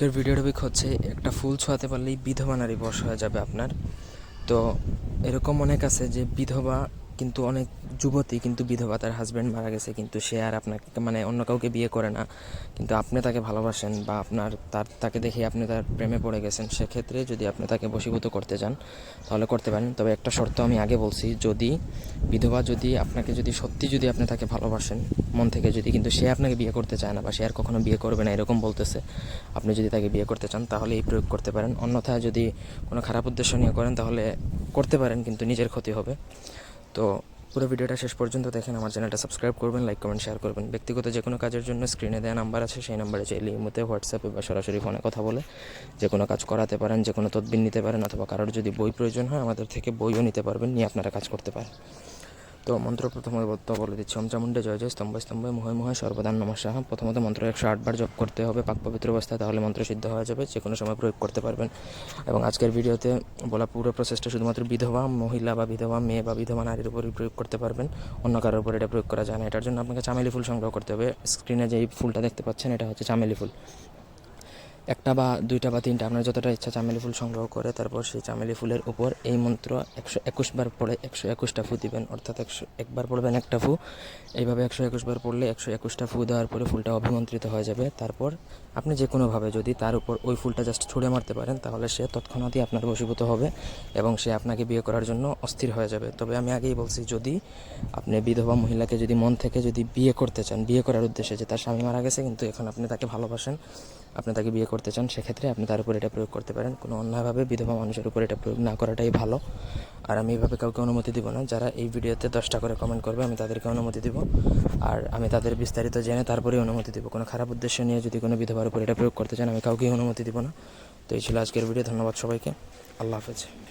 আজকের video topic হচ্ছে একটা ফুল ছোঁয়াতে পারলেই বিধবা নারী বশ হয়ে যাবে আপনার। তো এরকম অনেক আছে যে বিধবা কিন্তু অনেক যুবতী কিন্তু বিধবা তার হাজব্যান্ড মারা গেছে, কিন্তু সে আর আপনাকে মানে অন্য কাউকে বিয়ে করে না। কিন্তু আপনি তাকে ভালোবাসেন বা আপনার তার, তাকে দেখে আপনি তার প্রেমে পড়ে গেছেন, সেক্ষেত্রে যদি আপনি তাকে বশীভূত করতে চান তাহলে করতে পারেন। তবে একটা শর্ত আমি আগে বলছি, যদি বিধবা যদি আপনাকে যদি সত্যি যদি আপনি তাকে ভালোবাসেন, মন থেকে যদি কিন্তু সে আপনাকে বিয়ে করতে চায় না বা সে আর কখনো বিয়ে করবে না, এরকম বলতেছে, আপনি যদি তাকে বিয়ে করতে চান, তাহলে এই প্রয়োগ করতে পারেন। অন্যথায় যদি কোনো খারাপ উদ্দেশ্য নিয়ে করেন, তাহলে করতে পারেন, কিন্তু নিজের ক্ষতি হবে। তো পুরো ভিডিওটা শেষ পর্যন্ত দেখেন, আমার চ্যানেলটা সাবস্ক্রাইব করবেন লাইক কমেন্ট শেয়ার করবেন। ব্যক্তিগত যে কোনো কাজের জন্য স্ক্রিনে দেওয়া নাম্বার আছে, সেই নাম্বারে চাইলে ইমোতে হোয়াটসঅ্যাপে বা সরাসরি ফোনে কথা বলে, যে কোনো কাজ করাতে পারেন, যে কোনো তদবির নিতে পারেন, অথবা কারোর যদি বই প্রয়োজন হয়, আমাদের থেকে বইও নিতে পারবেন, নিয়ে আপনারা কাজ করতে পারেন। তো মন্ত্র প্রথমে বলে দিচ্ছি। ওম চামুণ্ডে জয় জয় স্তম্ভ স্তম্ভ মহয় মহয় সর্বদান নমস্যাহ। প্রথমত মন্ত্র একশো আটবার জপ করতে হবে, পাক পবিত্র অবস্থায় তাহলে মন্ত্র সিদ্ধ হয়ে যাবে যে কোনো সময় প্রয়োগ করতে পারবেন। এবং আজকের ভিডিওতে বলা পুরো প্রসেসটা শুধুমাত্র বিধবা, মহিলা বা বিধবা, মেয়ে বা বিধবা, নারীর উপরই প্রয়োগ করতে পারবেন। অন্য কারোর উপর এটা প্রয়োগ করা যায় না। এটার জন্য আপনাকে চামেলি ফুল সংগ্রহ করতে হবে। স্ক্রিনে যে ফুলটা দেখতে পাচ্ছেন, এটা হচ্ছে চামেলি ফুল। একটা বা দুইটা বা তিনটা, আপনার যতটা ইচ্ছা চামেলি ফুল সংগ্রহ করে, তারপর সেই চামেলি ফুলের উপর এই মন্ত্র একশো একুশ বার পড়ে একশো একুশটা ফু দিবেন, অর্থাৎ একশো একবার পড়বেন একটা ফু। এইভাবে একশো একুশ বার পড়লে একশো একুশটা ফু দেওয়ার পরে ফুলটা অভিমন্ত্রিত হয়ে যাবে। তারপর আপনি যে কোনোভাবে যদি তার উপর ওই ফুলটা জাস্ট ছুঁড়ে মারতে পারেন, তাহলে সে তৎক্ষণাৎই আপনার বশীভূত হবে এবং সে আপনাকে বিয়ে করার জন্য অস্থির হয়ে যাবে। তবে আমি আগেই বলছি, যদি আপনি বিধবা মহিলাকে যদি মন থেকে যদি বিয়ে করতে চান, বিয়ে করার উদ্দেশ্যে যে তার স্বামী মারা গেছে, কিন্তু এখন আপনি তাকে ভালোবাসেন আপনি তাকে বিয়ে করতে চান, সেক্ষেত্রে আপনি তার উপর এটা প্রয়োগ করতে পারেন। কোনো অন্যভাবে বিধবা মানুষের উপর এটা প্রয়োগ না করাটাই ভালো। আর আমি এইভাবে কাউকে অনুমতি দিব না। যারা এই ভিডিওতে দশটা করে কমেন্ট করবে, আমি তাদেরকে অনুমতি দিব। আর আমি তাদের বিস্তারিত জেনে তারপরেই অনুমতি দিব। কোনো খারাপ উদ্দেশ্য নিয়ে যদি কোনো বিধবার উপর এটা প্রয়োগ করতে চান, আমি কাউকেই অনুমতি দিব না। তো এই ছিল আজকের ভিডিও। ধন্যবাদ সবাইকে। আল্লাহ হাফেজ।